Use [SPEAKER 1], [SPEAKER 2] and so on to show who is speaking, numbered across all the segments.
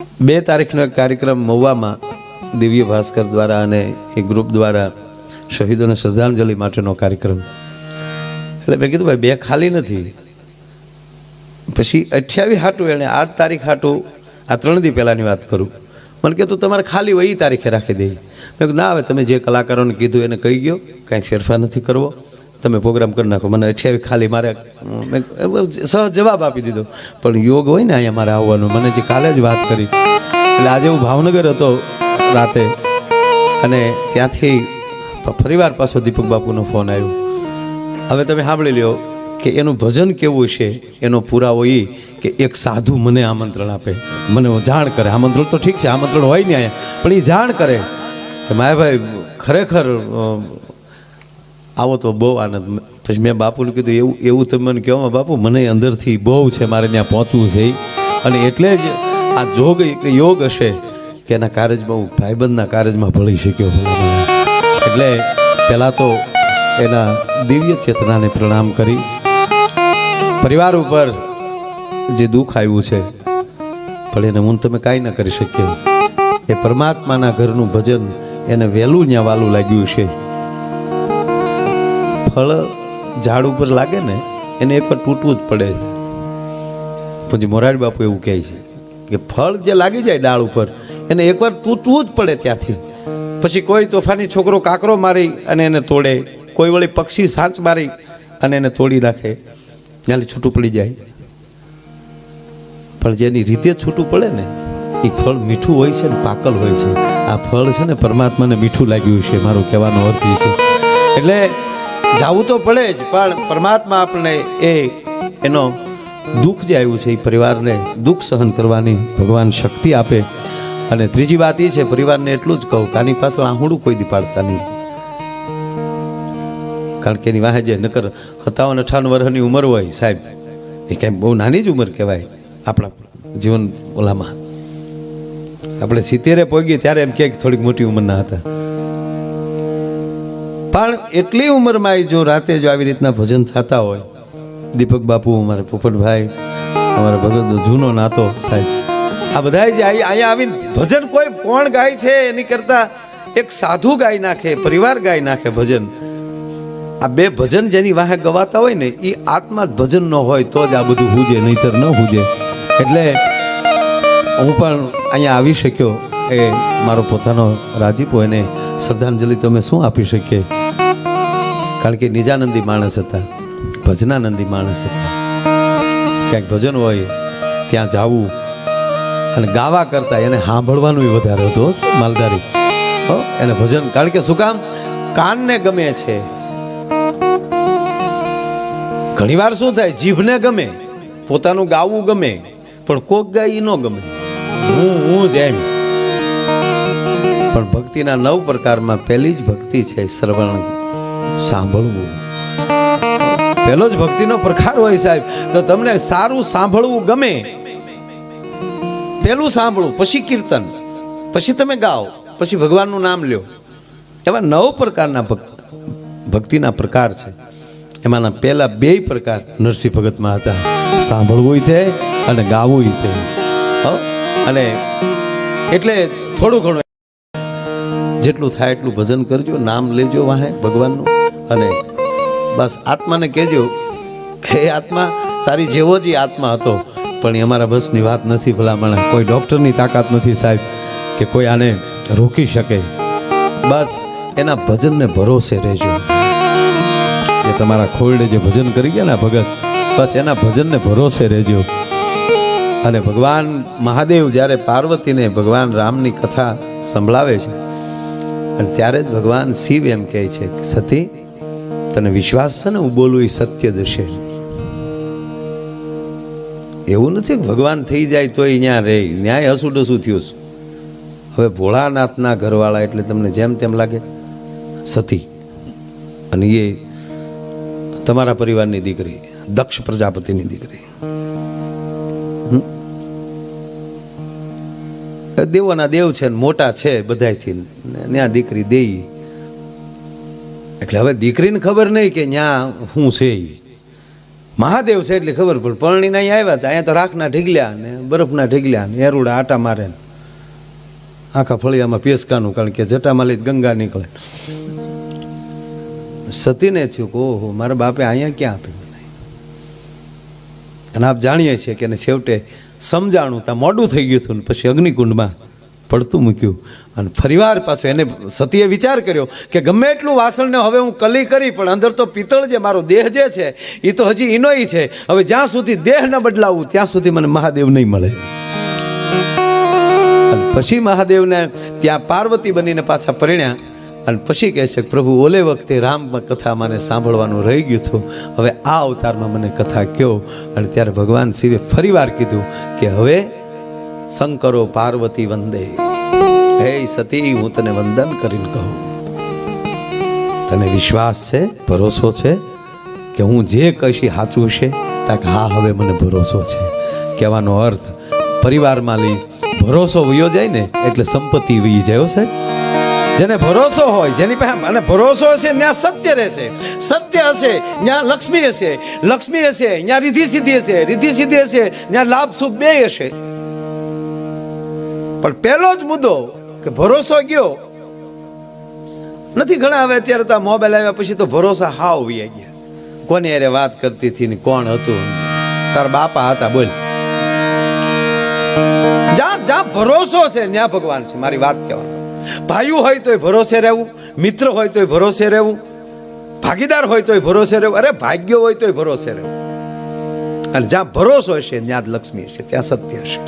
[SPEAKER 1] બે તારીખનો કાર્યક્રમ મહુવામાં દિવ્ય ભાસ્કર દ્વારા અને એ ગ્રુપ દ્વારા શહીદોને શ્રદ્ધાંજલિ માટેનો કાર્યક્રમ. એટલે મેં કીધું, ભાઈ, બે ખાલી નથી. પછી અઠ્યાવીસ હાટું એણે આ તારીખ હાટું, આ ત્રણ દી પહેલાંની વાત કરું. મને કે તું તમારે ખાલી હોય એ તારીખે રાખી દઈ મેં ના, હવે તમે જે કલાકારોને કીધું એને કહી ગયો, કાંઈ ફેરફાર નથી કરવો. તમે પ્રોગ્રામ કરી નાખો. મને અઠ્યાવીસ ખાલી મારે સહજ જવાબ આપી દીધો. પણ યોગ હોય ને અહીંયા મારે આવવાનું. મને જે કાલે જ વાત કરી. એટલે આજે હું ભાવનગર હતો રાતે. અને ત્યાંથી ફરીવાર પાછો દીપક બાપુનો ફોન આવ્યો. હવે તમે સાંભળી લ્યો કે એનું ભજન કેવું છે? એનો પુરાવો એ કે એક સાધુ મને આમંત્રણ આપે. મને જાણ કરે. આમંત્રણ તો ઠીક છે. આમંત્રણ હોય ને અહીંયા. પણ એ જાણ કરે. કે માયાભાઈ ખરેખર અ, આવો તો બહુ આનંદ. પછી મેં બાપુને કીધું, એવું એવું તમે મને કહો, બાપુ, મને અંદરથી બહુ છે, મારે ત્યાં પહોંચવું છે. અને એટલે જ આ જોગ યોગ હશે કે એના કારજમાં હું ભાઈબંધના કારજમાં ભળી શક્યો એટલે પહેલાં તો એના દિવ્ય ચેતનાને પ્રણામ કરી. પરિવાર ઉપર જે દુઃખ આવ્યું છે પણ એને હું તમે કાંઈ ન કરી શકીએ એ પરમાત્માના ઘરનું ભજન એને વહેલું ત્યાં વાલું લાગ્યું છે. ફળ ઝાડ ઉપર લાગે ને, એને એકવાર તૂટવું જ પડે પછી મોરારી બાપુ એવું કહે છે કે ફળ જે લાગી જાય ડાળ ઉપર, એને એકવાર તૂટવું જ પડે ત્યાંથી. પછી કોઈ તોફાની છોકરો કાકરો મારી અને એને તોડે, કોઈ વળી પક્ષી સાંચ મારી અને એને તોડી નાખે. ત્યાંથી છૂટું પડી જાય. પણ જેની રીતે છૂટું પડે ને એ ફળ મીઠું હોય છે ને, પાકલ હોય છે. આ ફળ છે ને પરમાત્માને મીઠું લાગ્યું છે, મારો કહેવાનો અર્થ એ છે. એટલે જાવું તો પડે જ, પણ પરમાત્મા આપણને એ, એનો દુઃખ જે આવ્યું છે એ પરિવારને દુઃખ સહન કરવાની ભગવાન શક્તિ આપે. અને ત્રીજી વાત એ છે, પરિવારને એટલું જ કહું કે આની પાછળ આહુડું કોઈ દી પાડતા નહીં. કારણ કે એની વાહે જે નકર સત્તાવન અઠાવન વર્ષની ઉંમર હોય સાહેબ, એ કાંઈ બહુ નાની જ ઉંમર કહેવાય આપણા જીવન ઓલામાં. આપણે સિત્તેરે પહોંચીએ ત્યારે એમ કે થોડીક મોટી ઉંમરના હતા. પણ એટલી ઉંમરમાં જો રાતે જો આવી રીતના ભજન થતા હોય, દીપક બાપુ, અમારા પોપટભાઈ, અમારા ભગત, જૂનો નાતો સાહેબ, આ બધા જે અહીં- અહીંયા આવીને ભજન કોઈ કોણ ગાય છે એની કરતા એક સાધુ ગાઈ નાખે, પરિવાર ગાઈ નાખે ભજન. આ બે ભજન જેની વાહે ગવાતા હોય ને એ આત્મા ભજન ન હોય તો જ આ બધું હુજે, નહીતર ન હુજે. એટલે હું પણ અહીંયા આવી શક્યો એ મારો પોતાનો રાજીપો એને શ્રદ્ધાંજલિ તમે શું આપી શકીએ? કારણ કે નિજાનંદી માણસ હતા, ભજનાનંદી માણસ હતા. ક્યાંક ભજન હોય, ત્યાં જાવું અને ગાવા કરતા એને સાંભળવાનું વધારે હતું માલધારી. એને ભજન, કારણ કે શું કામ? કાનને ગમે છે. ઘણીવાર શું થાય, જીભને ગમે, પોતાનું ગાવું ગમે, પણ કોક ગાય ન ગમે. હું હું જ એમ. પણ ભક્તિના નવ પ્રકારમાં પહેલી જ ભક્તિ છે શ્રવણ સાંભળવું. પહેલો જ ભક્તિનો પ્રકાર હોય સાહેબ, તો તમને સારું સાંભળવું ગમે, પહેલું સાંભળવું પછી કીર્તન, પછી તમે ગાઓ, પછી ભગવાનનું નામ લ્યો. એવા નવ પ્રકારના ભક્ત ભક્તિના પ્રકાર છે. એમાંના પહેલા બે પ્રકાર નરસિંહ ભગતમાં હતા સાંભળવું તે અને ગાવું તે? અને એટલે થોડું ઘણું જેટલું થાય એટલું ભજન કરજો, નામ લેજો વાહે ભગવાનનું. અને બસ આત્માને કહેજો કે આત્મા તારી જેવો જ આત્મા હતો. પણ એ અમારા બસની વાત નથી ભલામણ. કોઈ ડૉક્ટરની તાકાત નથી સાહેબ કે કોઈ આને રોકી શકે. બસ એના ભજનને ભરોસે રહેજો. જે તમારા ખોરડે જે ભજન કરી ગયા ને ભગત, બસ એના ભજનને ભરોસે રહેજો. અને ભગવાન મહાદેવ જ્યારે પાર્વતીને ભગવાન રામની કથા સંભળાવે છે અને ત્યારે જ ભગવાન શિવ એમ કહે છે સતી, તને વિશ્વાસ છે ને? હું બોલું એ સત્ય જશે. એવું નથી કે ભગવાન થઈ જાય તો અહીંયા રહે ન્યાય હસું ડસું થયું છે. હવે ભોળાનાથના ઘરવાળા એટલે તમને જેમ તેમ લાગે, સતી, અને એ તમારા પરિવારની દીકરી, દક્ષ પ્રજાપતિની દીકરી. દેવોના દેવ છે ને મોટા છે બધાયથી. ત્યાં દીકરી દેઈ. એટલે હવે દીકરીને ખબર નહીં કે ત્યાં શું છે મહાદેવ છે એટલે ખબર પડે. પરણીને અહીંયા આવ્યા હતા. અહીંયા તો રાખના ઢીગલ્યા ને, બરફના ઢીગલ્યા ને, એરુડા આટા મારે આખા ફળિયામાં પેસકાનું કારણ કે જટામાં લઈ ગંગા નીકળે. સતીને થયું કે ઓહો, મારા બાપે અહીંયા ક્યાં આપ્યું અને આપ જાણીએ છીએ કે છેવટે સમજાણું ત્યાં મોડું થઈ ગયું હતું પછી અગ્નિકુંડમાં પડતું મૂક્યું. અને ફરીવાર પાછો એને સતીએ વિચાર કર્યો કે ગમે એટલું વાસણને હવે હું કલી કરી, પણ અંદર તો પિત્તળ જે મારો દેહ જે છે એ તો હજી ઈનોય છે. હવે જ્યાં સુધી દેહ ન બદલાવું, ત્યાં સુધી મને મહાદેવ નહીં મળે. પછી મહાદેવને ત્યાં પાર્વતી બનીને પાછા પરિણ્યા. અને પછી કહે છે પ્રભુ, ઓલે વખતે રામ કથા મને સાંભળવાનું રહી ગયું હતું. હવે આ અવતારમાં મને કથા કહો અને ત્યારે ભગવાન શિવે ફરીવાર કીધું કે, હવે શંકરો પાર્વતી વંદે. હે સતી, હું તને વંદન કરીને કહું. તને વિશ્વાસ છે, ભરોસો છે કે હું જે કહીશ સાચું છે તા હા, હવે મને ભરોસો છે. કહેવાનો અર્થ, પરિવારમાં લઈ ભરોસો વયો જાય ને, એટલે સંપત્તિ વહી જાય સાહેબ. જેને ભરોસો હોય, જેની પાસે અને ભરોસો હશે, ત્યાં સત્ય રહેશે. સત્ય હશે, ત્યાં લક્ષ્મી હશે. લક્ષ્મી હશે, ત્યાં રીધિ સિદ્ધિ હશે. રીધિ સિદ્ધિ હશે, ત્યાં લાભ શુભ બે હશે. પણ પહેલો જ મુદ્દો કે ભરોસો ગયો નથી ઘણા હવે અત્યારે તો મોબાઈલ આવ્યા પછી તો ભરોસા હાવ વી ગયા. કોની અરે વાત કરતી હતી ને કોણ હતું? તાર બાપા હતા, બોલ. જ્યાં જ્યાં ભરોસો છે, ત્યાં ભગવાન છે, મારી વાત કહેવાનો. ભાઈઓ હોય તોય ભરોસે રહેવું, મિત્ર હોય તોય ભરોસે રહેવું, ભાગીદાર હોય તોય ભરોસે રહેવું, અરે ભાગ્ય હોય તોય ભરોસે રહેવું. અને જ્યાં ભરોસો હશે, ત્યાં જ લક્ષ્મી હશે, ત્યાં સત્ય હશે.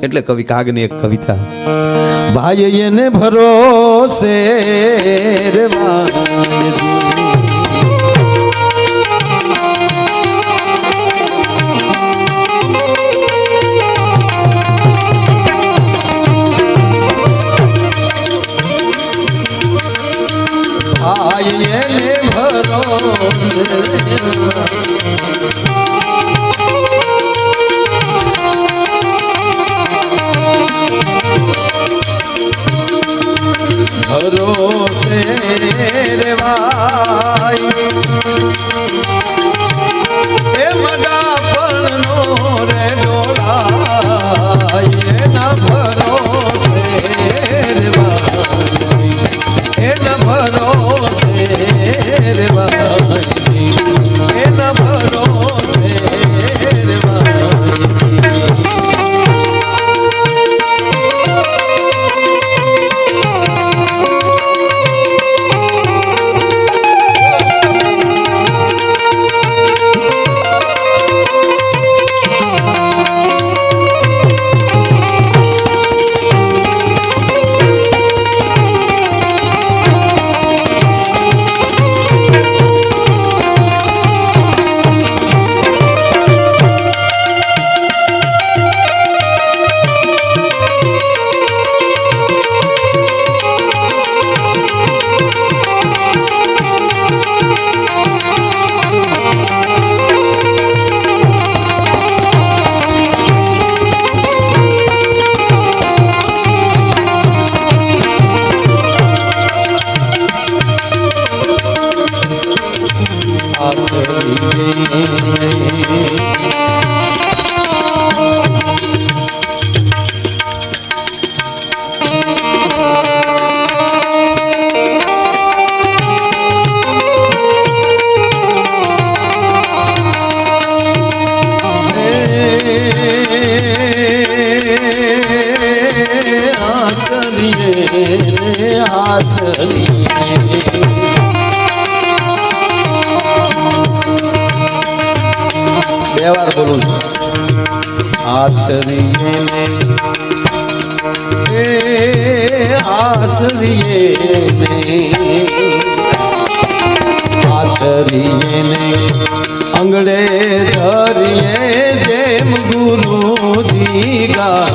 [SPEAKER 1] એટલે કવિ કાગની એક કવિતા. ભાઈ એને ભરોસે ભાઈ आचलिए आचलिए બે વાર બોલું છું આચરીએ ને આસરીએ ને આચરીએ ને અંગડે ધરીએ જેમ ગુરુજી ગાયજી